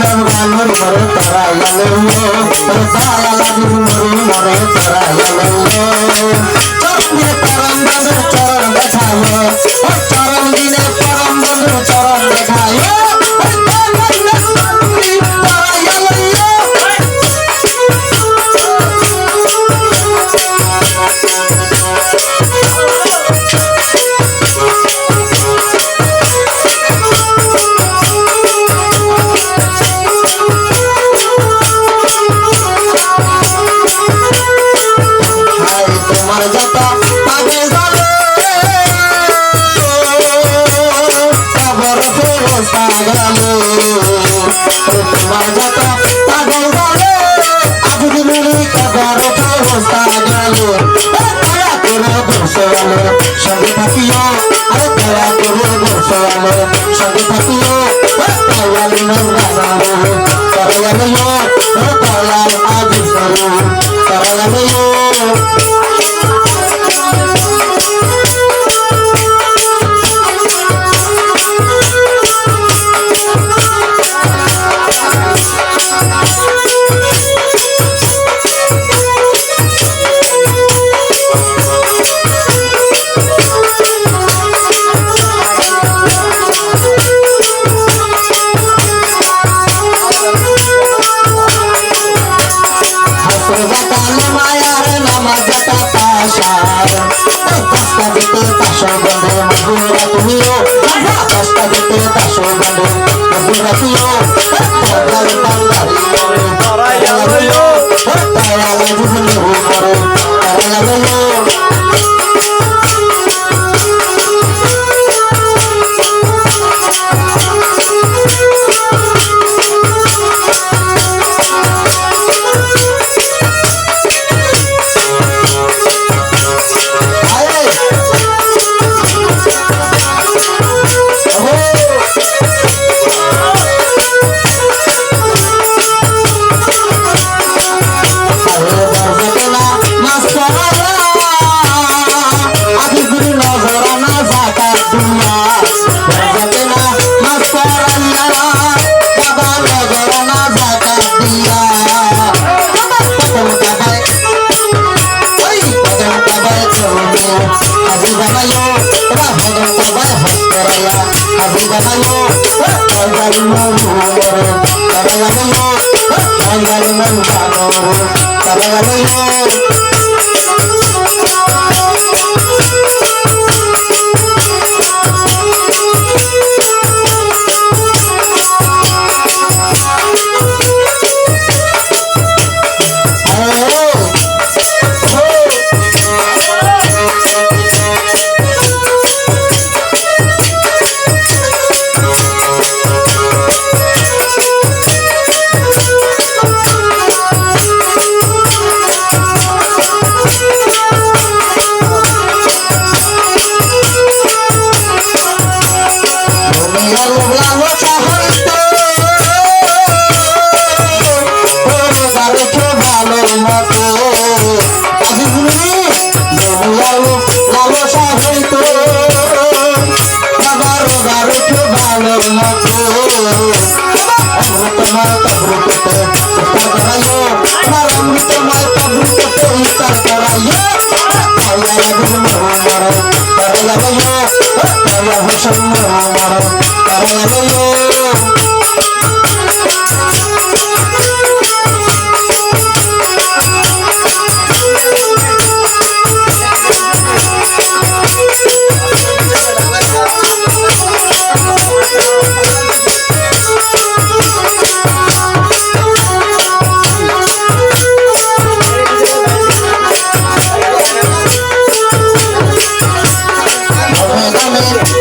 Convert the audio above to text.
মে ভালোর মরে তোরা গেলে তোর সালা লাগি আমার সঙ্গে থাকিও আরে তোরা করব বর্ষ আমার সঙ্গে থাকিও তলার নোংরা আমার তলার তলার আজ তলার তুমি Thank you. Russia.